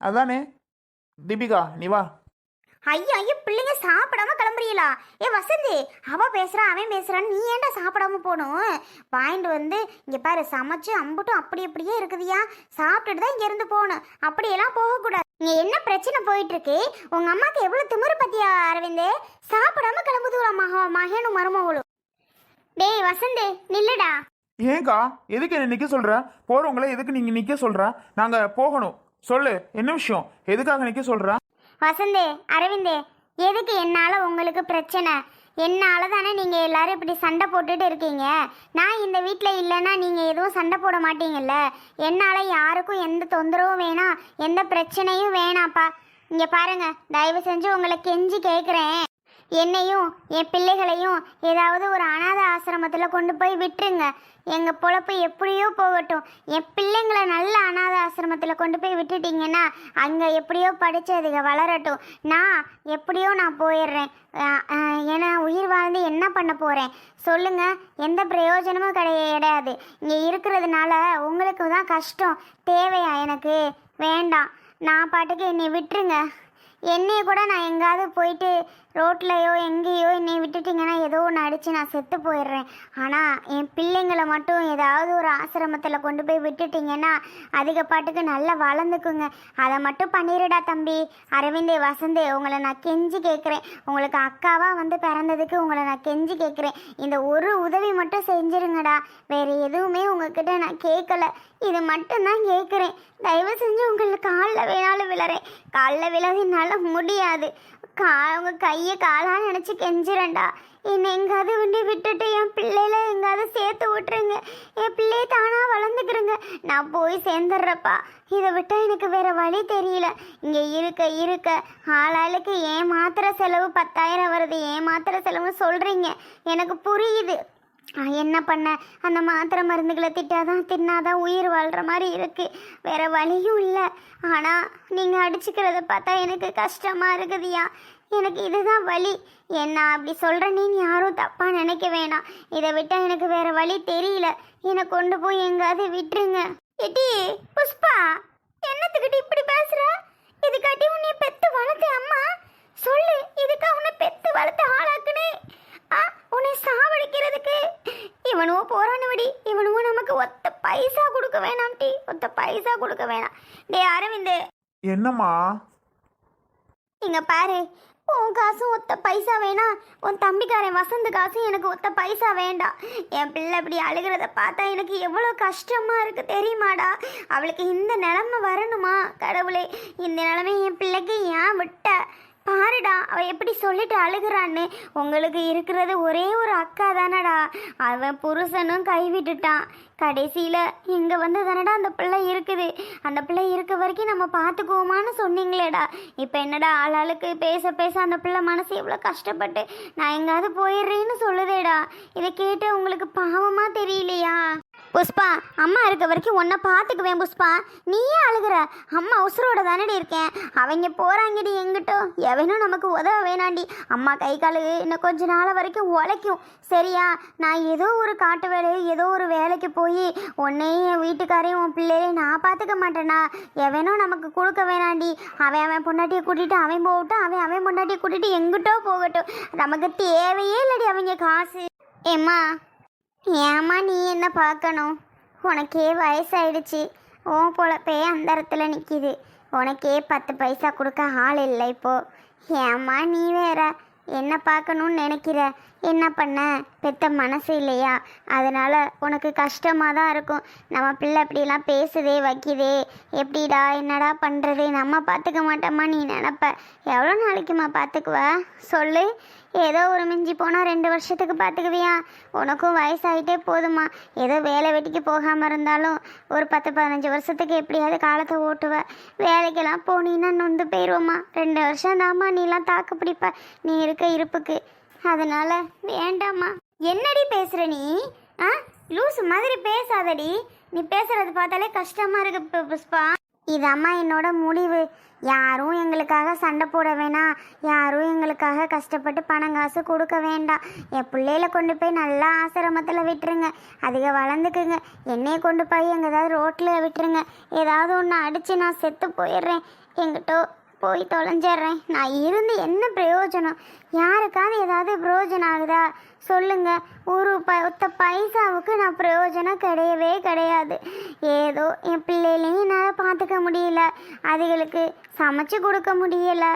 அதானே? தீபிகா நீ வா. ஐயோ ஐயோ பிள்ளைங்க சாப்பிடாம கிளம்புறீங்களா? ஏ வசந்தி அவ பேசுறான் அவன் பேசுறான் நீ ஏன்டா சாப்பிடாம போகணும் வாங்கிட்டு வந்து இங்க பாரு சமைச்சு அம்புட்டும் அப்படி அப்படியே இருக்குதுயா. சாப்பிட்டுட்டு தான் இங்க இருந்து போகணும். அப்படியெல்லாம் போகக்கூடாது. இங்க என்ன பிரச்சனை போயிட்டு இருக்கு உங்க அம்மாக்கு எவ்வளவு திமிரு பத்தியா அரவிந்த்? சாப்பிடாம கிளம்புதுவா மக மகனும் மருமகளும்? டேய் வசந்தி நில்லுடா. ஏங்கா எதுக்கு என்ன நிக்க சொல்ற? போறவங்கள எதுக்கு நீங்க நிக்க சொல்ற? நாங்க போகணும். சொல்லு என்ன விஷயம்? எதுக்காக நிக்க சொல்றா? வசந்தே அரவிந்தே எதுக்கு என்னால உங்களுக்கு பிரச்சனை? என்னால தானே நீங்கள் எல்லாரும் இப்படி சண்டை போட்டுட்டு இருக்கீங்க. நான் இந்த வீட்டில் இல்லைன்னா நீங்கள் எதுவும் சண்டை போட மாட்டீங்கல்ல? என்னால் யாருக்கும் எந்த தொந்தரவும் வேணாம் எந்த பிரச்சனையும் வேணாப்பா இங்கே பாருங்க தயவு செஞ்சு உங்களை கெஞ்சி கேட்குறேன் என்னையும் என் பிள்ளைகளையும் ஏதாவது ஒரு அனாத ஆசிரமத்தில் கொண்டு போய் விட்டுருங்க. எங்கள் பொழப்பு எப்படியோ போகட்டும். என் பிள்ளைங்களை நல்ல அனாத ஆசிரமத்தில் கொண்டு போய் விட்டுட்டீங்கன்னா அங்கே எப்படியோ படித்து அதுங்க வளரட்டும். நான் எப்படியோ நான் போயிடுறேன். ஏன்னா உயிர் வாழ்ந்து என்ன பண்ண போகிறேன் சொல்லுங்கள் எந்த பிரயோஜனமும் கிடையாது. இங்கே இருக்கிறதுனால உங்களுக்கு தான் கஷ்டம். தேவையா எனக்கு? வேண்டாம். நான் பாட்டுக்கு என்னை விட்டுருங்க. என்னைய கூட நான் எங்கேயாவது போயிட்டு ரோட்லையோ எங்கேயோ என்னை விட்டுட்டிங்கன்னா ஏதோ ஒன்று அடித்து நான் செத்து போயிடுறேன். ஆனால் என் பிள்ளைங்களை மட்டும் ஏதாவது ஒரு ஆசிரமத்தில் கொண்டு போய் விட்டுட்டிங்கன்னா அதிக பாட்டுக்கு நல்லா வளர்ந்துக்குங்க. அதை மட்டும் பண்ணிடுடா தம்பி. அரவிந்தே வசந்தே உங்களை நான் கெஞ்சி கேட்குறேன் உங்களுக்கு அக்காவாக வந்து பிறந்ததுக்கு உங்களை நான் கெஞ்சி கேட்குறேன் இந்த ஒரு உதவி மட்டும் செஞ்சுருங்கடா. வேறு எதுவுமே உங்ககிட்ட நான் கேட்கல இது மட்டும்தான் கேட்குறேன் தயவு செஞ்சு உங்களுக்கு காலில் வேணாலும் விழறேன் காலில் விழாது என்னால் முடியாது. கா அவங்க கையை காலாக நினச்சி கெஞ்சிரண்டா என்னை எங்காவது வண்டி விட்டுட்டு என் பிள்ளையில எங்காவது சேர்த்து விட்டுருங்க. என் பிள்ளையை தானாக வளர்ந்துக்கிறேங்க நான் போய் சேர்ந்துடுறப்பா இதை விட்டால் எனக்கு வேறு வழி தெரியல. இங்கே இருக்க இருக்க. ஆளாளுக்கு ஏன் மாத்திரை செலவு பத்தாயிரம் வருது. ஏன் மாத்திரை செலவு சொல்கிறீங்க எனக்கு புரியுது. என்ன பண்ண? அந்த மாத்திரை மருந்துகளை திட்டாதான் தின்னாதான் உயிர் வாழ்கிற மாதிரி இருக்குது வேறு வழியும் இல்லை. ஆனால் நீங்கள் அடிச்சுக்கிறத பார்த்தா எனக்கு கஷ்டமாக இருக்குதுயா எனக்கு இதுதான் வழி என்ன அப்படி சொல்கிறேன்னு யாரும் தப்பாக நினைக்க வேணாம். இதை விட்டால் எனக்கு வேறு வழி தெரியல. என்னை கொண்டு போய் எங்காவது விட்டுருங்க. எட்டி புஷ்பா என்னத்துக்கிட்ட இப்படி பேசுகிற இதுக்காட்டி உன்னை பெத்து வளர்த்து அம்மா. சொல்லு இதுக்காக உன்னை பெத்து வளர்த்து ஆளாக்குனே. உன்னை சாவடிக்கிறதுக்கு. இவனுவோ போறானுவடி இவனுவோ நமக்கு ஒத்த பைசா கொடுக்க வேணாம் டி. ஒத்த பைசா கொடுக்க வேணாம். டேய் அரவிந்த். என்னம்மா? இங்க பாரு உன் காசும் ஒத்த பைசா வேணாம் உன் தம்பிக்காரன் வசந்த் காசும் எனக்கு ஒத்த பைசா வேண்டாம். என் பிள்ளை இப்படி அழுகிறத பார்த்தா எனக்கு எவ்வளோ கஷ்டமா இருக்கு தெரியுமாடா? அவளுக்கு இந்த நிலைமை வரணுமா? கடவுளே இந்த நிலைமை என் பிள்ளைக்கு ஏன் விட்ட? பாருடா அவ எப்படி சொல்லிட்டு அழுகுறான்னு. உங்களுக்கு இருக்கிறது ஒரே ஒரு அக்கா தானடா. அவன் புருஷனும் கைவிட்டுட்டான். கடைசியில் இங்கே வந்து தானடா அந்த பிள்ளை இருக்குது. அந்த பிள்ளை இருக்க வரைக்கும் நம்ம பார்த்துக்குவோமான்னு சொன்னீங்களேடா. இப்போ என்னடா ஆளாளுக்கு பேச பேச அந்த பிள்ளை மனசு எவ்வளோ கஷ்டப்பட்டு நான் எங்காவது போயிடுறேன்னு சொல்லுதேடா. இதை கேட்டு உங்களுக்கு பாவமாக தெரியலையா? புஷ்பா அம்மா இருக்க வரைக்கும் உன்னை பார்த்துக்குவேன் புஷ்பா. நீயே அழுகுற. அம்மா உசுரோட தானடி இருக்கேன். அவங்க போகிறாங்கடி எங்கிட்டோ. எவனும் நமக்கு உதவ வேணாண்டி. அம்மா கை காலு இன்னும் கொஞ்ச நாள் வரைக்கும் உழைக்கும். சரியா? நான் ஏதோ ஒரு காட்டு வேலையோ ஏதோ ஒரு வேலைக்கு போய் உன்னையும் என் வீட்டுக்காரையும் உன் பிள்ளையையும் நான் பார்த்துக்க மாட்டேனா? எவனும் நமக்கு கொடுக்க வேணாண்டி. அவன் அவன் பொண்டாட்டியை கூட்டிகிட்டு அவன் போகட்டும் அவன் அவன் பொண்டாட்டியை கூட்டிகிட்டு எங்கிட்டோ போகட்டும். நமக்கு தேவையே இல்லடி அவங்க காசு. ஏம்மா ஏம்மா நீ என்ன பார்க்கணும்? உனக்கே வயசாயிடுச்சு. உன் பொழப்பே அந்த இடத்துல நிற்கிது உனக்கே பத்து பைசா கொடுக்க ஆள் இல்லை இப்போ. ஏம்மா நீ வேற என்ன பார்க்கணும்னு நினைக்கிற? என்ன பண்ண? பெத்த மனசு இல்லையா? அதனால் உனக்கு கஷ்டமாக தான் இருக்கும். நம்ம பிள்ளை இப்படிலாம் பேசுதே வைக்குதே. எப்படிடா என்னடா பண்ணுறது நம்ம பார்த்துக்க மாட்டோமா நீ நினப்ப. எவ்வளோ நாளைக்குமா பார்த்துக்குவ? சொல்லு. ஏதோ ஒரு மிஞ்சி போனால் ரெண்டு வருஷத்துக்கு பார்த்துக்குவியா உனக்கும் வயசாயிட்டே போதுமா ஏதோ வேலை வெட்டிக்கு போகாமல் இருந்தாலும் ஒரு பத்து பதினஞ்சு வருஷத்துக்கு எப்படியாவது காலத்தை ஓட்டுவ. வேலைக்கெல்லாம் போனீன்னா நொந்து போயிடுவோம்மா ரெண்டு வருஷம் தாம்மா நீலாம் தாக்கு பிடிப்ப. நீ இருக்க இருப்புக்கு. அதனால வேண்டாம்மா. என்னடி பேசுற நீ? ஆ? லூஸ் மாதிரி பேசாதடி. நீ பேசுறது பார்த்தாலே கஷ்டமா இருக்கு புஷ்பா. இதாம்மா என்னோட முடிவு. யாரும் எங்களுக்காக சண்டை போட வேணாம். யாரும் எங்களுக்காக கஷ்டப்பட்டு பணம் காசு கொடுக்க வேண்டாம். என் பிள்ளையில கொண்டு போய் நல்லா ஆசிரமத்தில் விட்டுருங்க. அதிக வளர்ந்துக்குங்க. என்னையை கொண்டு போய் எங்க ஏதாவது ரோட்டில் விட்டுருங்க. ஏதாவது ஒன்று அடித்து நான் செத்து போயிடுறேன். எங்கிட்டோ போய் தொலைஞ்சிடுறேன் நான் இருந்து என்ன பிரயோஜனம்? யாருக்காவது ஏதாவது பிரயோஜனம் ஆகுதா? சொல்லுங்க. ஒரு ப ஒத்த பைசாவுக்கு நான் பிரயோஜனம் கிடையவே கிடையாது. ஏதோ என் பிள்ளைகளையும் என்னால் பார்த்துக்க முடியல. அதுகளுக்கு சமைச்சு கொடுக்க முடியல.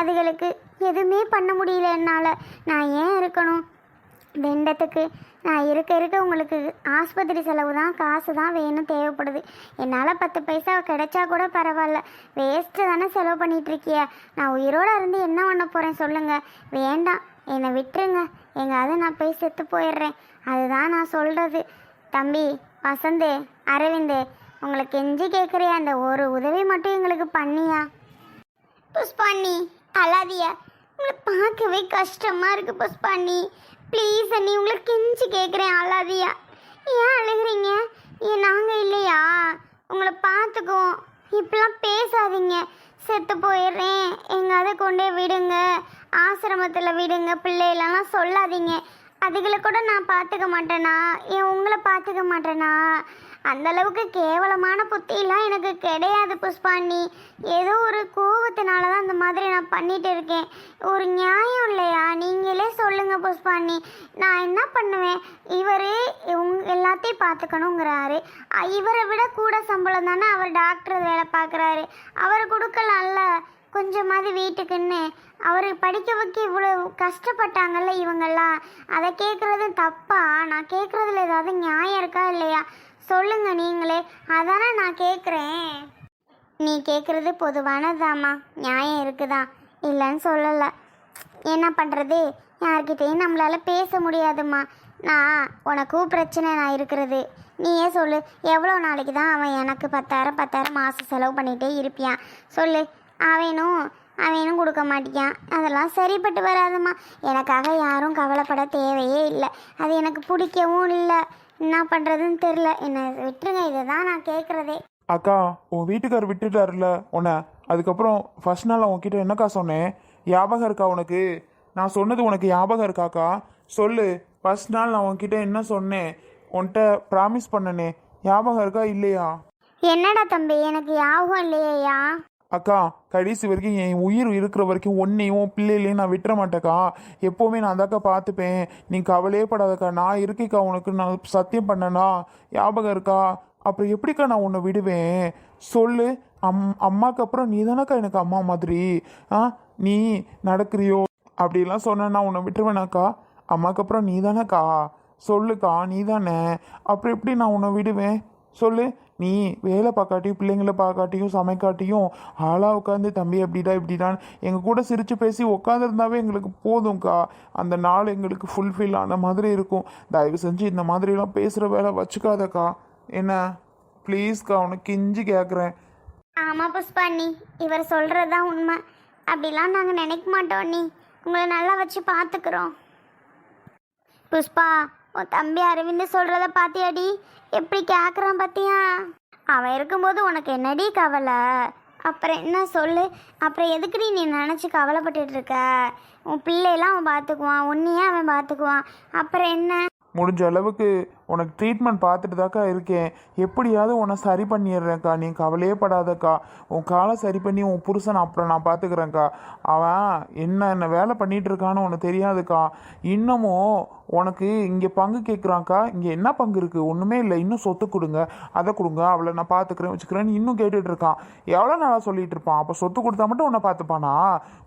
அதுகளுக்கு எதுவுமே பண்ண முடியல என்னால். நான் ஏன் இருக்கணும்? தண்டத்துக்கு நான் இருக்க இருக்க உங்களுக்கு ஆஸ்பத்திரி செலவு தான் காசு தான் வேணும் தேவைப்படுது. என்னால் பத்து பைசா கிடைச்சா கூட பரவாயில்ல. வேஸ்ட்டு தானே செலவு பண்ணிகிட்ருக்கிய நான் உயிரோடு இருந்து என்ன பண்ண போகிறேன் சொல்லுங்கள் வேண்டாம். என்னை விட்டுருங்க. எங்காவது நான் போய் செத்து போயிடுறேன். அதுதான் நான் சொல்கிறது தம்பி வசந்து அரவிந்து உங்களை கெஞ்சி கேட்குறியா அந்த ஒரு உதவி மட்டும் எங்களுக்கு பண்ணியா? புஷ்பாண்ணி அழாதியா உங்களை பார்க்கவே கஷ்டமாக இருக்குது புஷ்பாண்ணி. ப்ளீஸ் அண்ணி உங்களை கெஞ்சி கேட்குறேன் அழாதியா ஏன் அழுகுறீங்க? ஏன் நாங்கள் இல்லையா? உங்களை பார்த்துக்குவோம். இப்பெல்லாம் பேசாதீங்க. செத்து போயிடுறேன். எங்காவது கொண்டே விடுங்க. ஆசிரமத்தில் விடுங்க பிள்ளைகளெல்லாம் சொல்லாதீங்க. அதுகளை கூட நான் பார்த்துக்க மாட்டேனா? ஏன் உங்களை பார்த்துக்க மாட்டேனா? அந்த அளவுக்கு கேவலமான புத்தியெல்லாம் எனக்கு கிடையாது புஷ்பாணி ஏதோ ஒரு கோபத்தினால தான் அந்த மாதிரி நான் பண்ணிட்டு இருக்கேன். ஒரு நியாயம் இல்லையா? நீங்களே சொல்லுங்க புஷ்பாணி நான் என்ன பண்ணுவேன்? இவர் எல்லாத்தையும் பார்த்துக்கணுங்கிறாரு. இவரை விட கூட சம்பளம் தானே அவர் டாக்டர் வேலை பார்க்குறாரு. அவர் கொடுக்கலாம்ல? கொஞ்சமாவது வீட்டுக்குன்னு. அவர் படிக்க வைக்க இவ்வளோ கஷ்டப்பட்டாங்கல்ல இவங்கெல்லாம். அதை கேட்குறது தப்பா? நான் கேட்குறதுல ஏதாவது நியாயம் இருக்கா இல்லையா? சொல்லுங்க நீங்களே. அதானே நான் கேட்குறேன் நீ கேட்குறது பொதுவானதாம்மா. நியாயம் இருக்குதா? இல்லைன்னு சொல்லலை. என்ன பண்ணுறது யார்கிட்டையும் நம்மளால் பேச முடியாதும்மா. நான் உனக்கும் பிரச்சனை நான் இருக்கிறது. நீயே சொல்லு. எவ்வளோ நாளைக்கு தான் அவன் எனக்கு பத்தாயிரம் பத்தாயிரம் மாதம் செலவு பண்ணிகிட்டே இருப்பியான்? சொல்லு. அவனும் அவனும் கொடுக்க மாட்டியான் அதெல்லாம் சரிப்பட்டு வராதும்மா. எனக்காக யாரும் கவலைப்பட தேவையே இல்லை. அது எனக்கு பிடிக்கவும் இல்லை. என்ன பண்ணுறதுன்னு தெரில என்னை விட்டுருங்க இதை தான் நான் கேட்குறதே அக்கா உன் வீட்டுக்கார் விட்டுட்டாருல உன்னை. அதுக்கப்புறம் ஃபர்ஸ்ட் நாள் உன்கிட்ட என்னக்கா சொன்னேன்? ஞாபகம் இருக்கா உனக்கு? நான் சொன்னது உனக்கு ஞாபகம் இருக்காக்கா சொல்லு. ஃபர்ஸ்ட் நாள் நான் உன்கிட்ட என்ன சொன்னேன்? உன்கிட்ட ப்ராமிஸ் பண்ணனே. ஞாபகம் இருக்கா இல்லையா? என்னடா தம்பி எனக்கு யாபகம் இல்லையா அக்கா கடைசி வரைக்கும் என் உயிர் இருக்கிற வரைக்கும் ஒன்னையும் பிள்ளைகளையும் நான் விட்டுற மாட்டேக்கா எப்போவுமே நான் தாக்கா பார்த்துப்பேன். நீ கவலையே படாதக்கா. நான் இருக்கேக்கா உனக்கு நான் சத்தியம் பண்ணனா ஞாபகம் இருக்கா? அப்புறம் எப்படிக்கா நான் உன்னை விடுவேன்? சொல்லு. அம் அம்மாக்கு அப்புறம் நீ தானக்கா எனக்கு அம்மா மாதிரி. ஆ நீ நடக்கிறியோ? அப்படிலாம் சொன்ன நான் உன்னை விட்டுருவேனாக்கா. அம்மாக்கு அப்புறம் நீ தானேக்கா? சொல்லுக்கா நீ தானே. அப்புறம் எப்படி நான் உன்னை விடுவேன்? சொல்லு. நீ வேலை பார்க்காட்டியும் பிள்ளைங்கள பார்க்காட்டியும் சமைக்காட்டியும் ஆளாக உட்காந்து தம்பி அப்படிடா இப்படிடான்னு எங்கள் கூட சிரித்து பேசி உட்காந்துருந்தாவே எங்களுக்கு போதும்க்கா. அந்த நாள் எங்களுக்கு ஃபுல்ஃபில் ஆன மாதிரி இருக்கும். தயவு செஞ்சு இந்த மாதிரிலாம் பேசுகிற வேலை வச்சுக்காதக்கா. என்ன? ப்ளீஸ்க்கா உனக்கு கிஞ்சி கேட்குறேன் ஆமாம் புஷ்பா நீ இவர் சொல்கிறது தான் உண்மை. அப்படிலாம் நாங்கள் நினைக்க மாட்டோம் நீ உங்களை நல்லா வச்சு பார்த்துக்குறோம். புஷ்பா உன் தம்பி அரவிந்த் சொல்கிறத பார்த்தியாடி எப்படி கேட்குறான் பார்த்தியா அவன் இருக்கும்போது உனக்கு என்னடி கவலை? அப்புறம் என்ன சொல்லு? அப்புறம் எதுக்குடி நீ நினச்சி கவலைப்பட்டுட்டு இருக்க? உன் பிள்ளையெல்லாம் அவன் பார்த்துக்குவான் உன்னையே அவன் பார்த்துக்குவான் அப்புறம் என்ன? முடிஞ்ச அளவுக்கு உனக்கு ட்ரீட்மெண்ட் பார்த்துட்டு தாக்கா இருக்கேன். எப்படியாவது உன்னை சரி பண்ணிடுறேன்க்கா. நீ கவலையே படாதக்கா. உன் காலை சரி பண்ணி உன் புருஷன் அப்புறம் நான் பார்த்துக்கிறேன்க்கா அவன் என்ன என்ன வேலை பண்ணிகிட்டு இருக்கான்னு உனக்கு தெரியாதுக்கா. இன்னமும் உனக்கு இங்கே பங்கு கேட்குறாங்க்கா இங்கே என்ன பங்கு இருக்குது ஒன்றுமே இல்லை. இன்னும் சொத்து கொடுங்க. அதை கொடுங்க. அவளை நான் பார்த்துக்கிறேன். வச்சுக்கிறேன்னு இன்னும் கேட்டுட்டு இருக்கான். எவ்வளோ நாளாக சொல்லிட்டு இருப்பான். அப்போ சொத்து கொடுத்தா மட்டும் உன்னை பார்த்துப்பானா?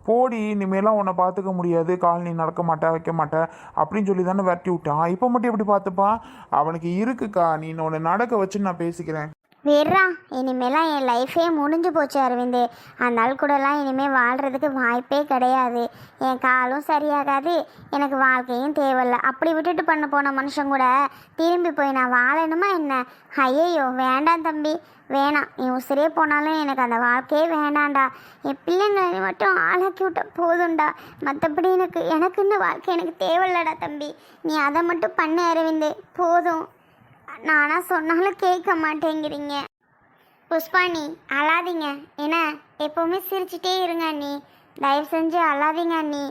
போடி இனிமேலாம் உன்னை பார்த்துக்க முடியாது. கால் நீ நடக்க மாட்டேன் வைக்க மாட்டேன் அப்படின்னு சொல்லி தானே விரட்டி விட்டான். இப்போ மட்டும் எப்படி பார்த்துப்பான்? அவனுக்கு இருக்குக்கா. நீ உன்னை நடக்க வச்சு நான் பேசிக்கிறேன். விடுறா. இனிமேலாம் என் லைஃபே முடிஞ்சு போச்சு அரவிந்து. அந்த ஆள் கூடலாம் இனிமேல் வாழ்கிறதுக்கு வாய்ப்பே கிடையாது. என் காலும் சரியாகாது. எனக்கு வாழ்க்கையும் தேவையில்ல. அப்படி விட்டுட்டு பண்ண போன மனுஷன் கூட திரும்பி போய் நான் வாழணுமா என்ன? ஐயையோ வேண்டாம் தம்பி. வேணாம். நீ உசிரே போனாலும் எனக்கு அந்த வாழ்க்கையே வேண்டாம்டா என் பிள்ளைங்களை மட்டும் ஆளாக்கி விட்ட போதும்டா. மற்றபடி எனக்கு எனக்குன்னு வாழ்க்கை எனக்கு தேவையில்லடா தம்பி. நீ அதை மட்டும் பண்ண அரவிந்து. போதும். நானா சொன்னாலும் கேட்க மாட்டேங்கிறீங்க. புஷ்பா நீ அழாதீங்க. என்ன எப்போவுமே சிரிச்சிட்டே இருங்க நீ தயவு செஞ்சு அழாதீங்க நீ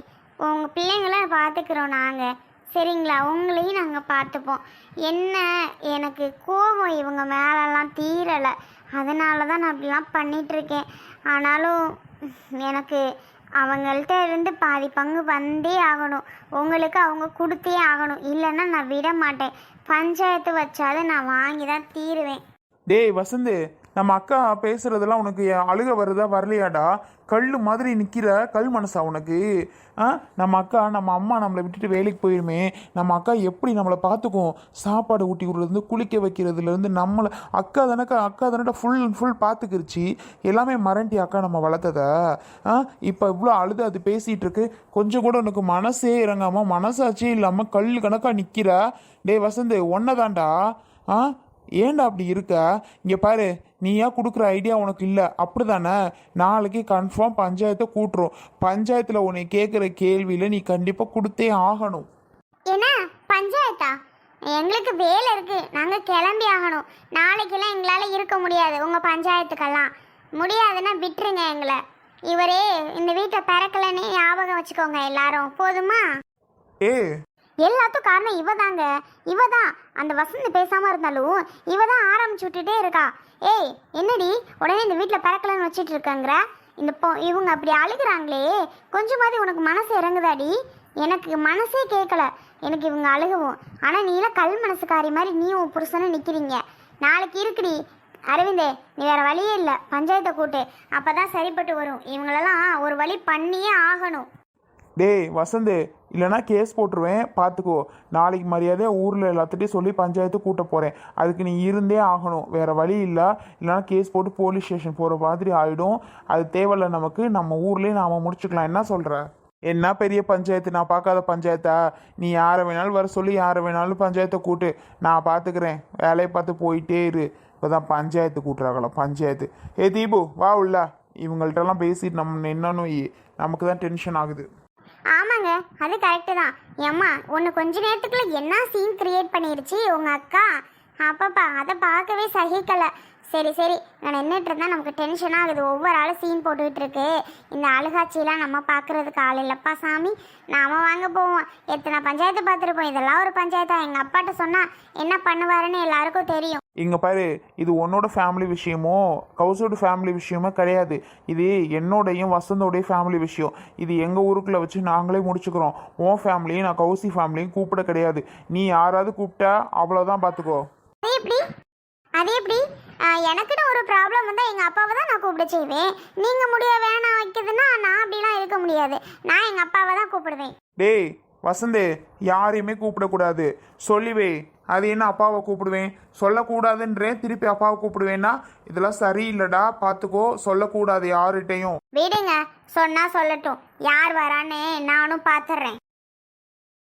உங்கள் பிள்ளைங்கள பார்த்துக்கிறோம் நாங்கள் சரிங்களா? உங்களையும் நாங்கள் பார்த்துப்போம் என்ன எனக்கு கோபம் இவங்க மேலெல்லாம் தீரலை. அதனால தான் நான் அப்படிலாம் பண்ணிகிட்ருக்கேன் ஆனாலும் எனக்கு அவங்கள்ட்ட இருந்து பாதி பங்கு வந்தே ஆகணும். உங்களுக்கு அவங்க கொடுத்தே ஆகணும். இல்லைன்னா நான் விட மாட்டேன். பஞ்சாயத்து வச்சாலும் நான் வாங்கி தான் தீருவேன். டேய் வசந்து நம்ம அக்கா பேசுறதெல்லாம் உனக்கு அழுக வருதா வரலையாடா? கல் மாதிரி நிற்கிற கல் மனசா உனக்கு? ஆ? நம்ம அக்கா நம்ம அம்மா நம்மளை விட்டுட்டு வேலைக்கு போயிருமே. நம்ம அக்கா எப்படி நம்மளை பார்த்துக்கும்? சாப்பாடு ஊட்டி விடுறதுலேருந்து குளிக்க வைக்கிறதுலேருந்து நம்மளை அக்கா தானக்கா அக்கா தானடா ஃபுல் அண்ட் ஃபுல் பார்த்துக்கிருச்சு. எல்லாமே மறண்டி அக்கா நம்ம வளர்த்தத. ஆ? இப்போ இவ்வளோ அழுது அது பேசிகிட்டு இருக்கு. கொஞ்சம் கூட உனக்கு மனசே இறங்காமல் மனசாச்சே இல்லாமல் கல் கணக்காக நிற்கிற டேய் வசந்து ஒன்னதாண்டா ஆ? ஏன்டா அப்படி இருக்க? இங்கே பாரு நீயா கொடுக்குற ஐடியா உனக்கு இல்லை. அப்படிதானே? நாளைக்கு கன்ஃபார்ம் பஞ்சாயத்தை கூட்டுரும் பஞ்சாயத்தில் உன்னை கேட்குற கேள்வியில் நீ கண்டிப்பாக கொடுத்தே ஆகணும். என்ன பஞ்சாயத்தா? எங்களுக்கு வேலை இருக்கு. நாங்கள் கிளம்பி ஆகணும். நாளைக்கெல்லாம் எங்களால் இருக்க முடியாது உங்கள் பஞ்சாயத்துக்கெல்லாம். முடியாதுன்னா விட்டுருங்க எங்களை. இவரே இந்த வீட்டை பிறக்கலன்னு ஞாபகம் வச்சுக்கோங்க எல்லாரும். போதுமா? ஏ எல்லாத்துக்கும் காரணம் இவ தாங்க இவ தான் அந்த வசந்த் பேசாமல் இருந்தாலும் இவ தான் ஆரம்பிச்சு விட்டுட்டே இருக்கா. ஏய் என்னடி? உடனே இந்த வீட்டில் பறக்கலன்னு வச்சுட்டு இருக்காங்கிற? இந்த பொ இவங்க அப்படி அழுகிறாங்களே. கொஞ்சமாவது உனக்கு மனசு இறங்குதாடி. எனக்கு மனசே கேட்கல எனக்கு இவங்க அழுகவும். ஆனால் நீலாம் கல் மனசுக்காரி மாதிரி நீ உன் புருஷனை நிற்கிறீங்க நாளைக்கு இருக்குடி. அரவிந்தே நீ வேறு வழியே இல்லை. பஞ்சாயத்தை கூட்டு. அப்பதான் சரிப்பட்டு வரும். இவங்களெல்லாம் ஒரு வழி பண்ணியே ஆகணும். டேய் வசந்த். இல்லைனா கேஸ் போட்டுருவேன். பார்த்துக்கோ. நாளைக்கு மரியாதையாக ஊரில் எல்லாத்துட்டையும் சொல்லி பஞ்சாயத்து கூட்ட போகிறேன் அதுக்கு நீ இருந்தே ஆகணும். வேறு வழி இல்லை. இல்லைனா கேஸ் போட்டு போலீஸ் ஸ்டேஷன் போகிற மாதிரி ஆகிடும் அது தேவையில்ல நமக்கு. நம்ம ஊர்லேயே நாம் முடிச்சுக்கலாம். என்ன சொல்கிற என்ன பெரிய பஞ்சாயத்து? நான் பார்க்காத பஞ்சாயத்தா? நீ யாரை வேணாலும் வர சொல்லி. யாரை வேணாலும் பஞ்சாயத்தை கூட்டு. நான் பார்த்துக்கிறேன். வேலையை பார்த்து போயிட்டே இரு. இப்போ தான் பஞ்சாயத்து கூட்டுறாங்களோ? பஞ்சாயத்து. ஏ தீபு வா உள்ள. இவங்கள்ட்டெல்லாம் பேசிட்டு நம்ம என்னன்னு நமக்கு தான் டென்ஷன் ஆகுது. ஆமாங்க அது கரெக்டு தான். ஏம்மா ஒன்று கொஞ்ச நேரத்துக்குள்ள என்ன சீன் கிரியேட் பண்ணிருச்சு உங்கள் அக்கா? அப்பப்பா அதை பார்க்கவே சகிக்கலை. சரி சரி. நான் நின்றுட்டு இருந்தா நமக்கு டென்ஷன் ஆகுது ஒவ்வொரு ஆளும் சீன் போட்டுக்கிட்டு இருக்கு. இந்த அழுகாட்சியெல்லாம் நம்ம பார்க்கறதுக்கு ஆள் இல்லைப்பா சாமி. நாம வாங்க போவோம். எத்தனை பஞ்சாயத்து பார்த்துருப்போம். இதெல்லாம் ஒரு பஞ்சாயத்தா? எங்கள் அப்பாட்ட சொன்னால் என்ன பண்ணுவாருன்னு எல்லாருக்கும் தெரியும். இங்க பாரு இது உன்னோட ஃபேமிலி விஷயமோ கௌசோட ஃபேமிலி விஷயமோ கிடையாது. இது என்னோடையும் வசந்தோடைய ஃபேமிலி விஷயம். இது எங்கள் ஊருக்குள்ள வச்சு நாங்களே முடிச்சுக்கிறோம். உன் ஃபேமிலியும் நான் கௌசி ஃபேமிலியும் கூப்பிட கிடையாது. நீ யாராவது கூப்பிட்டா அவ்வளோதான் பார்த்துக்கோ. அது எப்படி? எனக்குன்னு ஒரு ப்ராப்ளம் வந்தால் எங்கள் அப்பாவை தான் நான் கூப்பிட செய்வேன். நீங்கள் முடிய வேணாம் வைக்கிறதுன்னா நான் அப்படிலாம் இருக்க முடியாது. நான் எங்கள் அப்பாவை தான் கூப்பிடுவேன். டேய் வசந்தே யாரையுமே கூப்பிடக்கூடாது. சொல்லிவே அது என்ன அப்பாவை கூப்பிடுவேன்? சொல்லக்கூடாதுன்றேன் திருப்பி அப்பாவை கூப்பிடுவேன்னா? இதெல்லாம் சரியில்லைடா பார்த்துக்கோ சொல்லக்கூடாது யார்கிட்டையும். விடுங்க சொன்னா சொல்லட்டும். யார் வரான்னு நானும் பார்த்துட்றேன்